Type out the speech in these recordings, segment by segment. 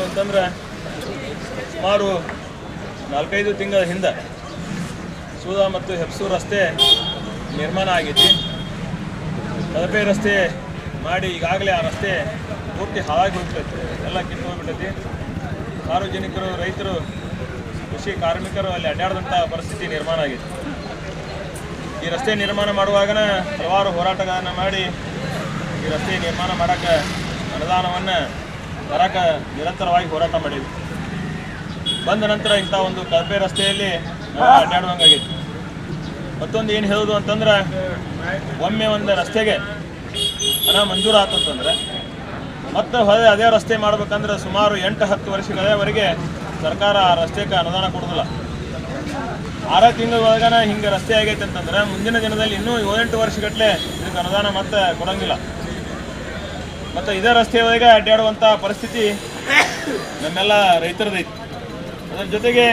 ಏನು ಅಂತಂದ್ರೆ, ಸುಮಾರು ನಾಲ್ಕೈದು ತಿಂಗಳ ಹಿಂದೆ ಸೂದಾ ಮತ್ತು ಹೆಪ್ಸು ರಸ್ತೆ ನಿರ್ಮಾಣ ಆಗೈತಿ ಕಳಪೆ ರಸ್ತೆ ಮಾಡಿ ಈಗಾಗಲೇ ಆ ರಸ್ತೆ ಪೂರ್ತಿ ಹಾಳಾಗಿ ಹೋಗ್ಬಿಟ್ಟೈತಿ. ಎಲ್ಲ ಕಿತ್ತು ಹೋಗ್ಬಿಟ್ಟೈತಿ. ಸಾರ್ವಜನಿಕರು, ರೈತರು, ಕೃಷಿ ಕಾರ್ಮಿಕರು ಅಲ್ಲಿ ಅಡ್ಡಾಡದಂಥ ಪರಿಸ್ಥಿತಿ ನಿರ್ಮಾಣ ಆಗಿದೆ ಈ ರಸ್ತೆ ನಿರ್ಮಾಣ ಮಾಡುವಾಗನ ಹಲವಾರು ಹೋರಾಟಗಳನ್ನು ಮಾಡಿ ಈ ರಸ್ತೆ ನಿರ್ಮಾಣ ಮಾಡೋಕ್ಕೆ ಅನುದಾನವನ್ನು ತರಕ್ಕೆ ನಿರಂತರವಾಗಿ ಹೋರಾಟ ಮಾಡಿದ್ವಿ. ಬಂದ ನಂತರ ಇಂಥ ಒಂದು ಕಳಪೆ ರಸ್ತೆಯಲ್ಲಿ ಅಡ್ಡಾಡುವಂಗಾಗಿತ್ತು. ಮತ್ತೊಂದು ಏನು ಹೇಳೋದು ಅಂತಂದ್ರೆ, ಒಮ್ಮೆ ಒಂದು ರಸ್ತೆಗೆ ಹಣ ಮಂಜೂರು ಅಂತಂದ್ರೆ, ಮತ್ತೆ ಹೊರ ಅದೇ ರಸ್ತೆ ಮಾಡ್ಬೇಕಂದ್ರೆ ಸುಮಾರು ಎಂಟು ಹತ್ತು ವರ್ಷಗಳವರೆಗೆ ಸರ್ಕಾರ ಆ ರಸ್ತೆಗೆ ಅನುದಾನ ಕೊಡೋದಿಲ್ಲ. ಆರು ತಿಂಗಳ ಒಳಗನ ಹಿಂಗೆ ರಸ್ತೆ ಆಗೈತೆ ಅಂತಂದ್ರೆ, ಮುಂದಿನ ದಿನದಲ್ಲಿ ಇನ್ನೂ ಏಳೆಂಟು ವರ್ಷಗಟ್ಟಲೆ ಇದಕ್ಕೆ ಅನುದಾನ ಮತ್ತೆ ಕೊಡಂಗಿಲ್ಲ. ಮತ್ತು ಇದೇ ರಸ್ತೆ ಒಳಗೆ ಅಡ್ಡಾಡುವಂಥ ಪರಿಸ್ಥಿತಿ ನಮ್ಮೆಲ್ಲ ರೈತರದೈತಿ. ಅದರ ಜೊತೆಗೆ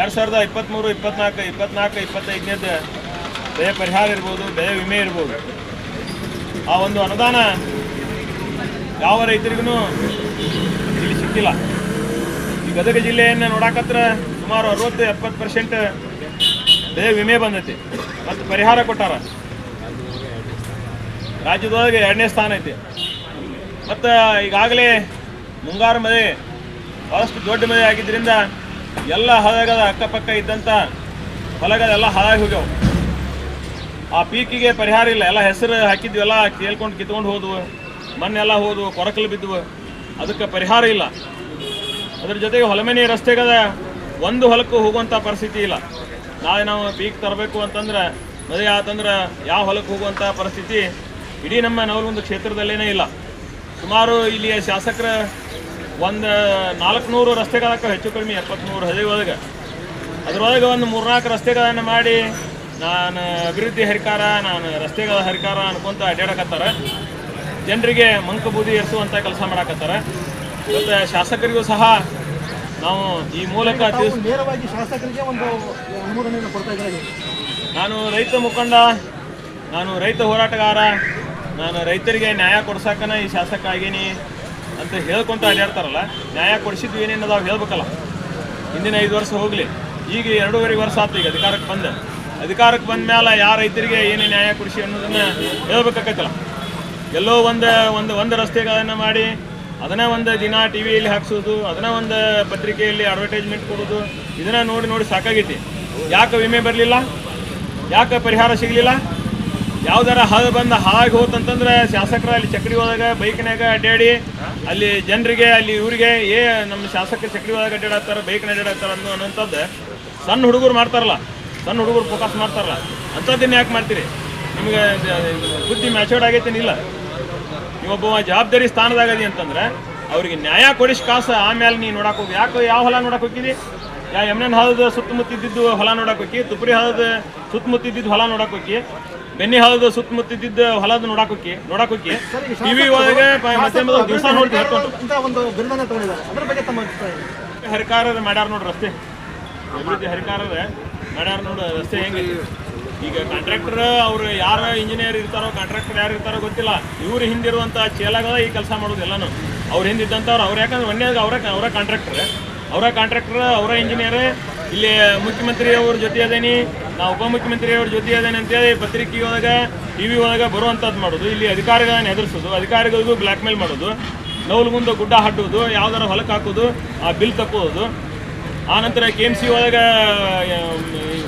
ಎರಡು ಸಾವಿರದ ಇಪ್ಪತ್ತ್ಮೂರು ಇಪ್ಪತ್ನಾಲ್ಕು ಇಪ್ಪತ್ನಾಲ್ಕು ಇಪ್ಪತ್ತೈದನೇದು ಬೆಳೆ ಪರಿಹಾರ ಇರ್ಬೋದು, ಬೆಳೆ ವಿಮೆ ಇರ್ಬೋದು. ಆ ಒಂದು ಅನುದಾನ ಯಾವ ರೈತರಿಗೂ ಇಲ್ಲಿ ಸಿಕ್ಕಿಲ್ಲ. ಈ ಗದಗ ಜಿಲ್ಲೆಯನ್ನು ನೋಡಾಕತ್ರ ಸುಮಾರು ಅರವತ್ತು, ಎಪ್ಪತ್ತು ಪರ್ಸೆಂಟ್ ಬೆಳೆ ವಿಮೆ ಬಂದೈತಿ. ಮತ್ತು ಪರಿಹಾರ ಕೊಟ್ಟಾರ. ರಾಜ್ಯದೊಳಗೆ ಎರಡನೇ ಸ್ಥಾನ ಐತಿ. ಮತ್ತು ಈಗಾಗಲೇ ಮುಂಗಾರು ಮಳೆ ಭಾಳಷ್ಟು ದೊಡ್ಡ ಮಳೆ ಆಗಿದ್ದರಿಂದ ಎಲ್ಲ ಹಳಗದ ಅಕ್ಕಪಕ್ಕ ಇದ್ದಂಥ ಹೊಲಗದೆಲ್ಲ ಹಾಳಾಗಿ ಹೋಗ್ಯಾವು. ಆ ಪೀಕಿಗೆ ಪರಿಹಾರ ಇಲ್ಲ. ಎಲ್ಲ ಹೆಸರು ಹಾಕಿದ್ವಿ ಎಲ್ಲ ಕೇಳ್ಕೊಂಡು ಕಿತ್ಕೊಂಡು ಹೋದವು. ಮಣ್ಣೆಲ್ಲ ಹೋದವು, ಕೊರಕಲು ಬಿದ್ದವು ಅದಕ್ಕೆ ಪರಿಹಾರ ಇಲ್ಲ. ಅದ್ರ ಜೊತೆಗೆ ಹೊಲಮನೆ ರಸ್ತೆಗದ ಒಂದು ಹೊಲಕ್ಕೂ ಹೋಗುವಂಥ ಪರಿಸ್ಥಿತಿ ಇಲ್ಲ. ನಾಳೆ ನಾವು ಪೀಕ್ ತರಬೇಕು ಅಂತಂದ್ರೆ ಮದುವೆ ಆತಂದ್ರೆ ಯಾವ ಹೊಲಕ್ಕೆ ಹೋಗುವಂಥ ಪರಿಸ್ಥಿತಿ ಇಡೀ ನಮ್ಮ ನವಲಗುಂದ ಕ್ಷೇತ್ರದಲ್ಲೇನೇ ಇಲ್ಲ. ಸುಮಾರು ಇಲ್ಲಿಯ ಶಾಸಕರ ಒಂದು ನಾಲ್ಕುನೂರು ರಸ್ತೆಗಳಕ್ಕ ಹೆಚ್ಚು ಕಡಿಮೆ ಎಪ್ಪತ್ತ್ಮೂರು ಹದಿ ಒಳಗೆ ಅದರೊಳಗೆ ಒಂದು ಮೂರ್ನಾಲ್ಕು ರಸ್ತೆಗಳನ್ನು ಮಾಡಿ ನಾನು ಅಭಿವೃದ್ಧಿ ಹರಿಕಾರ ನಾನು ರಸ್ತೆಗಳ ಹರಿಕಾರ ಅನ್ಕೊಂತ ಅಡ್ಡಾಡಕತ್ತಾರ ಜನರಿಗೆ ಮಂಕಬೂದಿ ಎರಿಸುವಂಥ ಕೆಲಸ ಮಾಡಕತ್ತಾರ. ಮತ್ತು ಶಾಸಕರಿಗೂ ಸಹ ನಾವು ಈ ಮೂಲಕ ನೇರವಾಗಿ ಶಾಸಕರಿಗೆ ಒಂದು ನಾನು ರೈತ ಮುಖಂಡ ನಾನು ರೈತ ಹೋರಾಟಗಾರ ನಾನು ರೈತರಿಗೆ ನ್ಯಾಯ ಕೊಡ್ಸಕ್ಕನ ಈ ಶಾಸಕ ಆಗೀನಿ ಅಂತ ಹೇಳ್ಕೊಂತ ಅಡ್ಡಾಡ್ತಾರಲ್ಲ ನ್ಯಾಯ ಕೊಡಿಸಿದ್ವಿ ಏನೇನು ಅದಾವ ಹೇಳ್ಬೇಕಲ್ಲ. ಹಿಂದಿನ ಐದು ವರ್ಷ ಹೋಗಲಿ, ಈಗ ಎರಡೂವರೆ ವರ್ಷ ಆಯ್ತು ಈಗ ಅಧಿಕಾರಕ್ಕೆ ಬಂದ. ಅಧಿಕಾರಕ್ಕೆ ಬಂದ ಮೇಲೆ ಯಾವ ರೈತರಿಗೆ ಏನೇ ನ್ಯಾಯ ಕೊಡಿಸಿ ಅನ್ನೋದನ್ನ ಹೇಳ್ಬೇಕಾಗತ್ತಲ್ಲ ಎಲ್ಲೋ ಒಂದು ಒಂದು ಒಂದು ರಸ್ತೆಗಳನ್ನು ಮಾಡಿ, ಅದನ್ನ ಒಂದು ದಿನ ಟಿ ವಿಯಲ್ಲಿ ಹಾಕ್ಸೋದು, ಅದನ್ನ ಒಂದು ಪತ್ರಿಕೆಯಲ್ಲಿ ಅಡ್ವರ್ಟೈಸ್ಮೆಂಟ್ ಕೊಡೋದು, ಇದನ್ನ ನೋಡಿ ನೋಡಿ ಸಾಕಾಗೈತಿ. ಯಾಕೆ ವಿಮೆ ಬರಲಿಲ್ಲ? ಯಾಕೆ ಪರಿಹಾರ ಸಿಗಲಿಲ್ಲ? ಯಾವ್ದಾರ ಹಾಲು ಬಂದ ಹಾಗೆ ಹೋತಂತಂದ್ರೆ ಶಾಸಕರ ಅಲ್ಲಿ ಚಕ್ರಿ ಹೋದಾಗ ಬೈಕ್ನಾಗ ಅಡ್ಡಾಡಿ, ಅಲ್ಲಿ ಜನರಿಗೆ, ಅಲ್ಲಿ ಇವರಿಗೆ ಏ ನಮ್ಮ ಶಾಸಕರು ಚಕ್ರಿ ಒಳಗೆ ಅಡ್ಡಾಡತ್ತಾರ ಬೈಕ್ನ ಅಡ್ಡಾಡತ್ತಾರ ಅನ್ನೋ ಅನ್ನೋಂಥದ್ದು ಸಣ್ಣ ಹುಡುಗರು ಮಾಡ್ತಾರಲ್ಲ, ಸಣ್ಣ ಹುಡುಗರು ಫೋಕಸ್ ಮಾಡ್ತಾರಲ್ಲ, ಅಂಥದ್ದನ್ನ ಯಾಕೆ ಮಾಡ್ತೀರಿ? ನಿಮ್ಗೆ ಬುದ್ಧಿ ಮ್ಯಾಚೋರ್ಡ್ ಆಗೈತೇನಿಲ್ಲ? ನೀವೊಬ್ಬ ಜವಾಬ್ದಾರಿ ಸ್ಥಾನದಾಗದಿ ಅಂತಂದ್ರೆ ಅವ್ರಿಗೆ ನ್ಯಾಯ ಕೊಡಿಸ್ ಕಾಸು ಆಮೇಲೆ ನೀ ನೋಡಕ್ ಹೋಗಿ ಯಾಕೆ ಯಾವ ಹೊಲ ನೋಡಕ್ ಹೋಗಿದಿ ಯಾ ಯಮನನ್ ಹಾಲದ ಸುತ್ತಮುತ್ತಿದ್ದು ಹೊಲ ನೋಡಕ್ ಹೋಗಿ ತುಪ್ರಿ ಹಾಲದ ಸುತ್ತಮುತ್ತಿದ್ದು ಹೊಲ ನೋಡಕ್ ಹೋಗಿ ಬೆನ್ನಿ ಹಾಲದ ಸುತ್ತಮುತ್ತಿದ್ದ ಹೊಲದ ನೋಡಕ್ ಹೋಗಿ ನೋಡಕ್ ಹೋಗಿ ಟಿವಿ ಒಳಗೆ ಮಧ್ಯಮದ ದಿವಸ ನೋಡಿ ಹರಿಕಾರ? ಹರಿಕಾರದ ಮಾಡ್ಯಾರ ನೋಡ್ರಿ ರಸ್ತೆ ಅಭಿವೃದ್ಧಿ ಹರಿಕಾರದ ಮಾಡ್ಯಾರ ನೋಡು ರಸ್ತೆ ಹೆಂಗೆ ಈಗ ಕಾಂಟ್ರಾಕ್ಟರ್ ಅವ್ರು ಯಾರ ಇಂಜಿನಿಯರ್ ಇರ್ತಾರೋ ಕಾಂಟ್ರಾಕ್ಟರ್ ಯಾರು ಇರ್ತಾರೋ ಗೊತ್ತಿಲ್ಲ. ಇವ್ರು ಹಿಂದಿರುವಂಥ ಚೇಲಾಗ ಈ ಕೆಲಸ ಮಾಡೋದು ಎಲ್ಲಾನು. ಅವ್ರು ಹಿಂದಿದ್ದಂಥವ್ರು ಅವ್ರು ಯಾಕಂದ್ರೆ ಒಂದೇ ಅವರ ಅವರ ಕಾಂಟ್ರಾಕ್ಟರ್ ಅವರ ಕಾಂಟ್ರಾಕ್ಟರ್ ಅವರ ಇಂಜಿನಿಯರ್ ಇಲ್ಲಿ ಮುಖ್ಯಮಂತ್ರಿ ಅವ್ರ ಜೊತೆ ಅದೇನಿ, ನಾವು ಉಪಮುಖ್ಯಮಂತ್ರಿ ಅವ್ರ ಜೊತೆ ಅದೇನಿ ಅಂತೇಳಿ ಪತ್ರಿಕೆ ಒಳಗೆ ಟಿ ವಿ ಒಳಗೆ ಬರುವಂಥದ್ದು ಮಾಡೋದು. ಇಲ್ಲಿ ಅಧಿಕಾರಿಗಳನ್ನ ಎದುರಿಸೋದು. ಅಧಿಕಾರಿಗಳಿಗೂ ಬ್ಲ್ಯಾಕ್ ಮೇಲ್ ಮಾಡೋದು. ನೌಲ್ ಮುಂದೆ ಗುಡ್ಡ ಹಟ್ಟುವುದು ಯಾವ್ದಾರ ಹೊಲಕ್ಕೆ ಹಾಕೋದು, ಆ ಬಿಲ್ ತಕ್ಕೋದು. ಆನಂತರ ಕೆ ಎಂ ಸಿ ಒಳಗೆ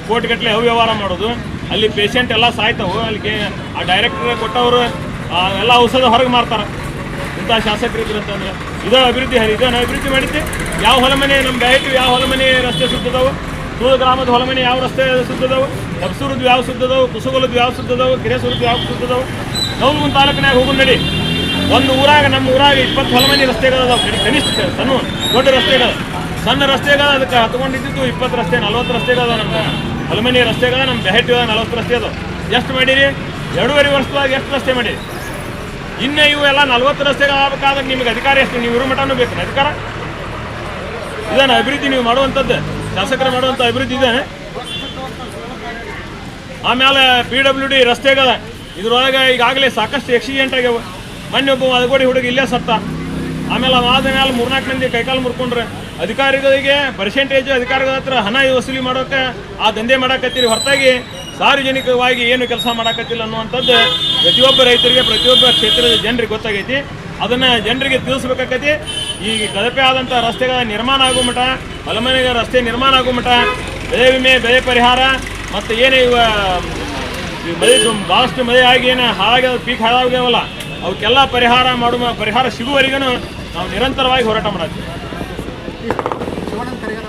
ಕೋಟ್ಗಟ್ಟಲೆ ಅವ್ಯವಹಾರ ಮಾಡೋದು. ಅಲ್ಲಿ ಪೇಷಂಟ್ ಎಲ್ಲ ಸಾಯ್ತಾವು. ಅಲ್ಲಿ ಆ ಡೈರೆಕ್ಟರ್ ಕೊಟ್ಟವರು ಎಲ್ಲ ಔಷಧ ಹೊರಗೆ ಮಾರ್ತಾರೆ. ಇಂಥ ಶಾಸಕರು ಇದ್ರು ಅಂತಂದ್ರೆ ಇದು ಅಭಿವೃದ್ಧಿ ಹರಿ. ಇದನ್ನು ಅಭಿವೃದ್ಧಿ ಮಾಡಿದ್ದೆ. ಯಾವ ಹೊಲಮನೆ, ನಮ್ಮ ಬ್ಯಾಟು ಯಾವ ಹೊಲಮನೆ ರಸ್ತೆ ಸುತ್ತದವು? ದೂರ ಗ್ರಾಮದ ಹೊಲಮನೆ ಯಾವ ರಸ್ತೆ ಸುತ್ತದವು? ಹಬ್ಸೂರದ್ದು ಯಾವ ಸುತ್ತದವು? ಕುಸುಗೊಲದ್ದು ಯಾವ ಸುತ್ತದವು? ಕಿರೇಸೂರದ್ದು ಯಾವ ಸುತ್ತದವು? ನವಲಗುಂದ ತಾಲೂಕಿನಾಗ ಹೋಗು ನಡಿ. ಒಂದು ಊರಾಗ, ನಮ್ಮ ಊರಾಗ ಇಪ್ಪತ್ತು ಹೊಲಮನೆ ರಸ್ತೆಗಳು ಅದಾವ. ಕನಿ- ಕನಿಷ್ಠ ಸಣ್ಣ ದೊಡ್ಡ ರಸ್ತೆಗಳು. ಸಣ್ಣ ರಸ್ತೆಗಳ, ಅದಕ್ಕೆ ಹತ್ಕೊಂಡಿದ್ದು ಇಪ್ಪತ್ತು ರಸ್ತೆ, ನಲ್ವತ್ತು ರಸ್ತೆಗಳು ಅದಾವ ನಮ್ಮ ಹೊಲಮನೆ ರಸ್ತೆಗಳ. ನಮ್ಮ ಬೆಹಟ್ಟಿ ನಲ್ವತ್ತು ರಸ್ತೆ ಅದಾವ. ಎಷ್ಟು ಮಾಡಿರಿ? ಎರಡೂವರೆ ವರ್ಷದಾಗ ಎಷ್ಟು ರಸ್ತೆ ಮಾಡಿರಿ? ಇನ್ನು ಇವು ಎಲ್ಲ ನಲ್ವತ್ತು ರಸ್ತೆಗಳು ಆಗ್ಬೇಕಾದ್ರೆ ನಿಮ್ಗೆ ಅಧಿಕಾರ ಎಷ್ಟು? ನೀವು ಇರೋ ಮಠನೂ ಬೇಕು. ಅಧಿಕಾರ? ಇದನ್ನು ಅಭಿವೃದ್ಧಿ ನೀವು ಮಾಡುವಂಥದ್ದು? ಶಾಸಕರು ಮಾಡುವಂಥ ಅಭಿವೃದ್ಧಿ ಇದೆ ಆಮೇಲೆ ಪಿ ಡಬ್ಲ್ಯೂ ಡಿ ರಸ್ತೆಗಳ. ಇದ್ರೊಳಗೆ ಈಗಾಗಲೇ ಸಾಕಷ್ಟು ಆಕ್ಸಿಡೆಂಟ್ ಆಗ್ಯಾವ ಮೊನ್ನೆ ಒಬ್ಬ ಅದಗೋಡಿ ಹುಡುಗ ಇಲ್ಲೇ ಸತ್ತ. ಆಮೇಲೆ ಅವಾದ ಮೇಲೆ ಮೂರ್ನಾಲ್ಕು ಮಂದಿ ಕೈಕಾಲು ಮುರ್ಕೊಂಡ್ರೆ. ಅಧಿಕಾರಿಗಳಿಗೆ ಪರ್ಸೆಂಟೇಜ್ ಅಧಿಕಾರಿಗಳ ಹತ್ರ ಹಣ ವಸೂಲಿ ಮಾಡೋಕೆ ಆ ದಂಧೆ ಮಾಡಕತ್ತೀರಿ ಹೊರತಾಗಿ. ಸಾರ್ವಜನಿಕವಾಗಿ ಏನು ಕೆಲಸ ಮಾಡಕತ್ತಿಲ್ಲ ಅನ್ನುವಂಥದ್ದು ಪ್ರತಿಯೊಬ್ಬ ರೈತರಿಗೆ, ಪ್ರತಿಯೊಬ್ಬ ಕ್ಷೇತ್ರದ ಜನರಿಗೆ ಗೊತ್ತಾಗೈತಿ. ಅದನ್ನು ಜನರಿಗೆ ತಿಳಿಸ್ಬೇಕಾಗೈತಿ. ಈ ಕಳಪೆ ಆದಂಥ ರಸ್ತೆಗಳ ನಿರ್ಮಾಣ ಆಗೋ ಮಠ ಹೊಲಮನೆಗೆ ರಸ್ತೆ ನಿರ್ಮಾಣ ಆಗೋ ಮಠ, ಬೆಳೆ ವಿಮೆ, ಬೆಳೆ ಪರಿಹಾರ, ಮತ್ತು ಏನೇ ಇವ ಮಳೆ ಭಾಳಷ್ಟು ಮಳೆ ಆಗಿ ಏನು ಹಾಳಾಗ್ಯದ ಪೀಕ್ ಹಾಳಾಗ್ಯಾವಲ್ಲ, ಅವಕ್ಕೆಲ್ಲ ಪರಿಹಾರ ಮಾಡುವ, ಪರಿಹಾರ ಸಿಗುವವರೆಗೂ ನಾವು ನಿರಂತರವಾಗಿ ಹೋರಾಟ ಕರಿಗಾರ